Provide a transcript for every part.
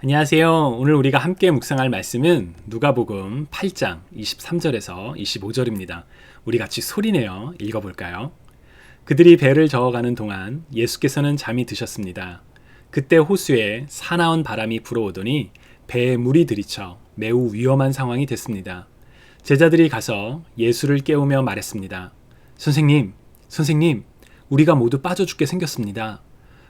안녕하세요. 오늘 우리가 함께 묵상할 말씀은 누가복음 8장 23절에서 25절입니다. 우리 같이 소리내어 읽어볼까요? 그들이 배를 저어가는 동안 예수께서는 잠이 드셨습니다. 그때 호수에 사나운 바람이 불어오더니 배에 물이 들이쳐 매우 위험한 상황이 됐습니다. 제자들이 가서 예수를 깨우며 말했습니다. 선생님, 선생님, 우리가 모두 빠져 죽게 생겼습니다.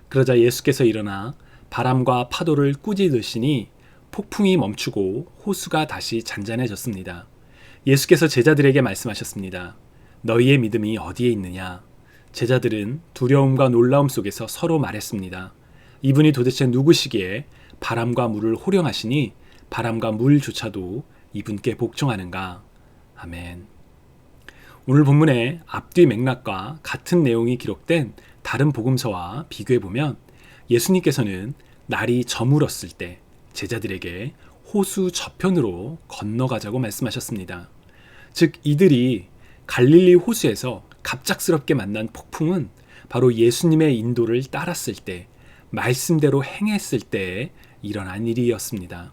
그러자 예수께서 일어나 바람과 파도를 꾸짖으시니 폭풍이 멈추고 호수가 다시 잔잔해졌습니다. 예수께서 제자들에게 말씀하셨습니다. 너희의 믿음이 어디에 있느냐? 제자들은 두려움과 놀라움 속에서 서로 말했습니다. 이분이 도대체 누구시기에 바람과 물을 호령하시니 바람과 물조차도 이분께 복종하는가? 아멘. 오늘 본문의 앞뒤 맥락과 같은 내용이 기록된 다른 복음서와 비교해 보면 예수님께서는 날이 저물었을 때 제자들에게 호수 저편으로 건너가자고 말씀하셨습니다. 즉 이들이 갈릴리 호수에서 갑작스럽게 만난 폭풍은 바로 예수님의 인도를 따랐을 때 말씀대로 행했을 때 일어난 일이었습니다.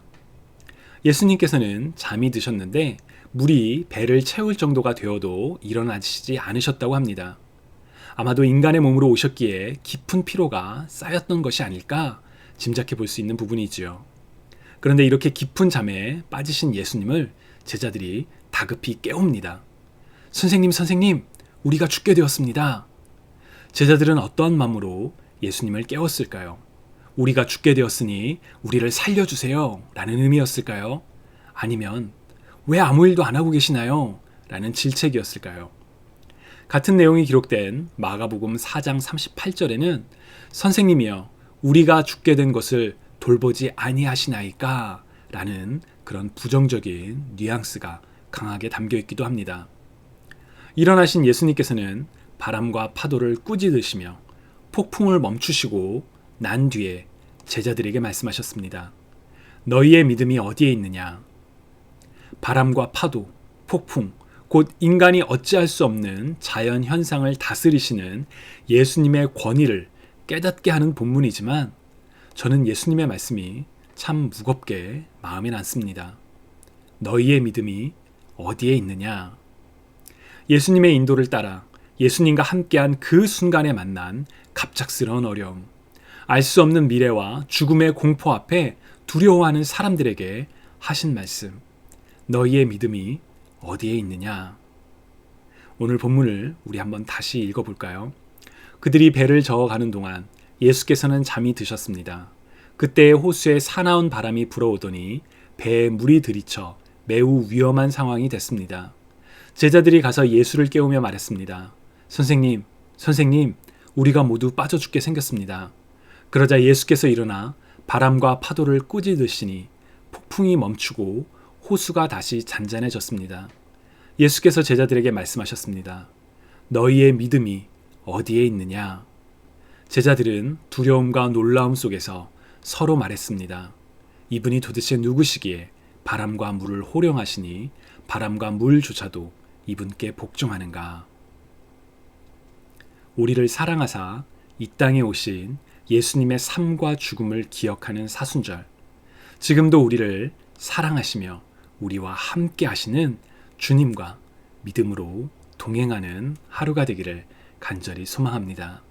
예수님께서는 잠이 드셨는데 물이 배를 채울 정도가 되어도 일어나시지 않으셨다고 합니다. 아마도 인간의 몸으로 오셨기에 깊은 피로가 쌓였던 것이 아닐까 짐작해 볼 수 있는 부분이지요. 그런데 이렇게 깊은 잠에 빠지신 예수님을 제자들이 다급히 깨웁니다. 선생님, 선생님, 우리가 죽게 되었습니다. 제자들은 어떠한 마음으로 예수님을 깨웠을까요? 우리가 죽게 되었으니 우리를 살려주세요. 라는 의미였을까요? 아니면 왜 아무 일도 안 하고 계시나요? 라는 질책이었을까요? 같은 내용이 기록된 마가복음 4장 38절에는 선생님이여 우리가 죽게 된 것을 돌보지 아니하시나이까 라는 그런 부정적인 뉘앙스가 강하게 담겨 있기도 합니다. 일어나신 예수님께서는 바람과 파도를 꾸짖으시며 폭풍을 멈추시고 난 뒤에 제자들에게 말씀하셨습니다. 너희의 믿음이 어디에 있느냐? 바람과 파도, 폭풍, 곧 인간이 어찌할 수 없는 자연 현상을 다스리시는 예수님의 권위를 깨닫게 하는 본문이지만 저는 예수님의 말씀이 참 무겁게 마음에 남습니다. 너희의 믿음이 어디에 있느냐? 예수님의 인도를 따라 예수님과 함께한 그 순간에 만난 갑작스러운 어려움, 알 수 없는 미래와 죽음의 공포 앞에 두려워하는 사람들에게 하신 말씀, 너희의 믿음이 어디에 있느냐? 오늘 본문을 우리 한번 다시 읽어볼까요? 그들이 배를 저어가는 동안 예수께서는 잠이 드셨습니다. 그때 호수에 사나운 바람이 불어오더니 배에 물이 들이쳐 매우 위험한 상황이 됐습니다. 제자들이 가서 예수를 깨우며 말했습니다. 선생님, 선생님, 우리가 모두 빠져 죽게 생겼습니다. 그러자 예수께서 일어나 바람과 파도를 꾸짖으시니 폭풍이 멈추고 호수가 다시 잔잔해졌습니다. 예수께서 제자들에게 말씀하셨습니다. 너희의 믿음이 어디에 있느냐? 제자들은 두려움과 놀라움 속에서 서로 말했습니다. 이분이 도대체 누구시기에 바람과 물을 호령하시니 바람과 물조차도 이분께 복종하는가? 우리를 사랑하사 이 땅에 오신 예수님의 삶과 죽음을 기억하는 사순절. 지금도 우리를 사랑하시며 우리와 함께 하시는 주님과 믿음으로 동행하는 하루가 되기를 간절히 소망합니다.